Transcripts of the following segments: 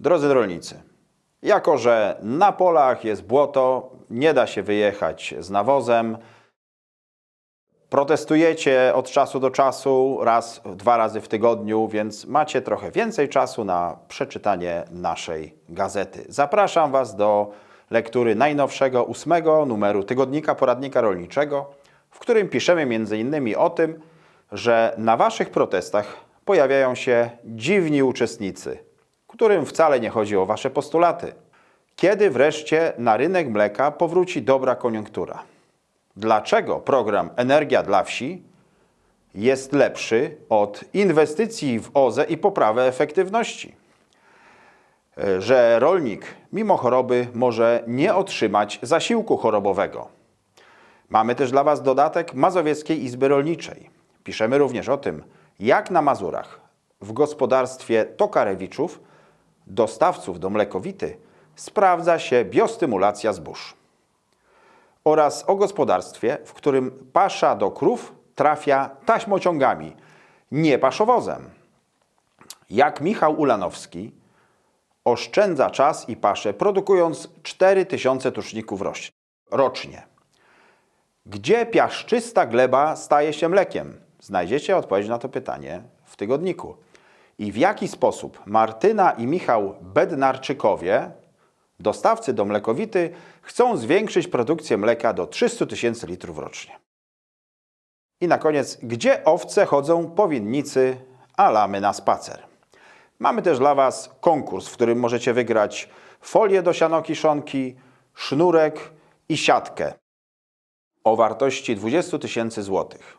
Drodzy rolnicy, jako że na polach jest błoto, nie da się wyjechać z nawozem, protestujecie od czasu do czasu, raz, dwa razy w tygodniu, więc macie trochę więcej czasu na przeczytanie naszej gazety. Zapraszam Was do lektury najnowszego, ósmego numeru Tygodnika Poradnika Rolniczego, w którym piszemy m.in. o tym, że na Waszych protestach pojawiają się dziwni uczestnicy, którym wcale nie chodzi o Wasze postulaty. Kiedy wreszcie na rynek mleka powróci dobra koniunktura? Dlaczego program Energia dla Wsi jest lepszy od inwestycji w OZE i poprawę efektywności? Że rolnik mimo choroby może nie otrzymać zasiłku chorobowego. Mamy też dla Was dodatek Mazowieckiej Izby Rolniczej. Piszemy również o tym, jak na Mazurach w gospodarstwie Tokarewiczów, dostawców do mlekowity, sprawdza się biostymulacja zbóż oraz o gospodarstwie, w którym pasza do krów trafia taśmociągami, nie paszowozem. Jak Michał Ulanowski oszczędza czas i paszę, produkując 4000 tuczników rocznie. Gdzie piaszczysta gleba staje się mlekiem? Znajdziecie odpowiedź na to pytanie w tygodniku. I w jaki sposób Martyna i Michał Bednarczykowie, dostawcy do mlekowity, chcą zwiększyć produkcję mleka do 300 tysięcy litrów rocznie? I na koniec, gdzie owce chodzą powinnicy, a lamy na spacer? Mamy też dla Was konkurs, w którym możecie wygrać folię do sianokiszonki, sznurek i siatkę o wartości 20 tysięcy złotych.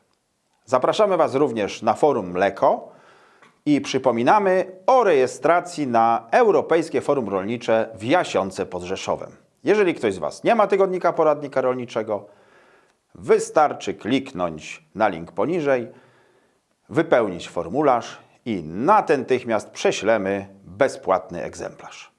Zapraszamy Was również na forum Mleko i przypominamy o rejestracji na Europejskie Forum Rolnicze w Jasionce pod Rzeszowem. Jeżeli ktoś z Was nie ma tygodnika poradnika rolniczego, wystarczy kliknąć na link poniżej, wypełnić formularz i natychmiast prześlemy bezpłatny egzemplarz.